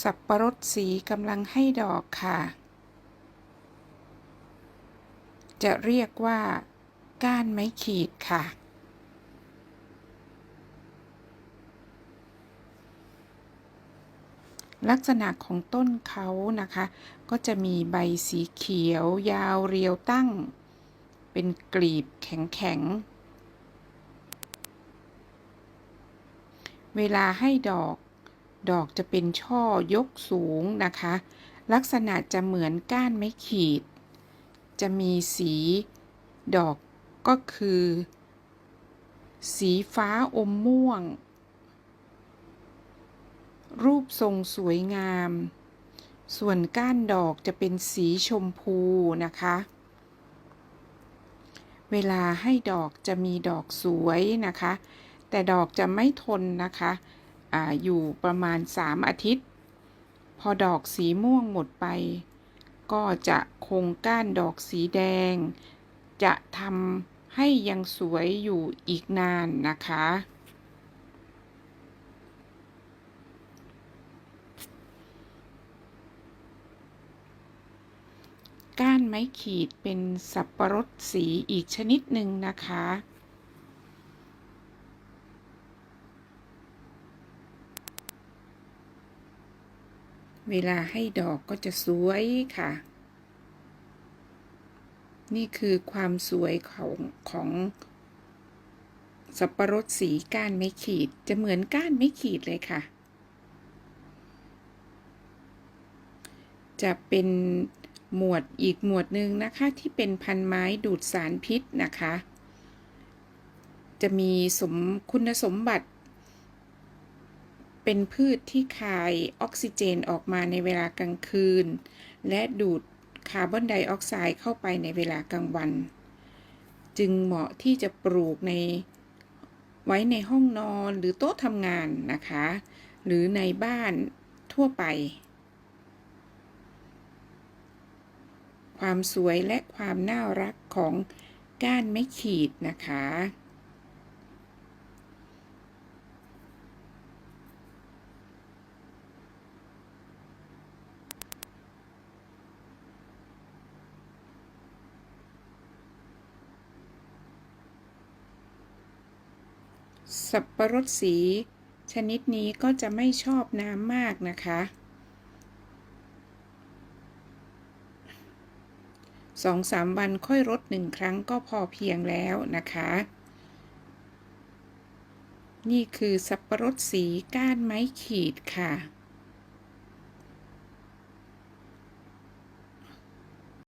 สับประรดสีกำลังให้ดอกค่ะ จะเรียกว่า ก้านไม้ขีดค่ะ ลักษณะของต้นเขานะคะ ก็จะมีใบสีเขียวยาวเรียวตั้ง เป็นกลีบแข็งๆ เวลาให้ดอก ดอกจะเป็นช่อยกสูงนะคะ ลักษณะจะเหมือนก้านไม้ขีด จะมีสีดอกก็คือ สีฟ้าอมม่วง รูปทรงสวยงาม ส่วนก้านดอกจะเป็นสีชมพูนะคะ เวลาให้ดอกจะมีดอกสวยนะคะ แต่ดอกจะไม่ทนนะคะ ออยู่ประมาณ 3 อาทิตย์ พอดอกสีม่วงหมดไป ก็จะคงก้านดอกสีแดง จะทำให้ยังสวยอยู่อีกนานนะคะ ก้านไม้ขีดเป็นสับประรดสีอีกชนิดหนึ่งนะคะ เวลาให้ดอกก็จะสวยค่ะ นี่คือความสวยของของสับประรดสีก้านไม้ขีดจะเหมือนก้านไม้ขีดเลยค่ะ จะเป็นหมวดอีกหมวดหนึ่งนะคะที่เป็นพันไม้ดูดสารพิษนะคะ จะมีสมคุณสมบัติ เป็นพืชที่คายออกซิเจนออกมาในเวลากลางคืน และดูดคาร์บอนไดออกไซด์เข้าไปในเวลากลางวัน จึงเหมาะที่จะปลูกในไว้ในห้องนอนหรือโต๊ะทำงานนะคะ หรือในบ้านทั่วไป ความสวยและความน่ารักของก้านไม้ขีดนะคะ สับประรดสี ชนิดนี้ก็จะไม่ชอบน้ำมากนะคะ สองสามวันค่อยรดหนึ่งครั้งก็พอเพียงแล้วนะคะ นี่คือสับประรดสีก้านไม้ขีดค่ะ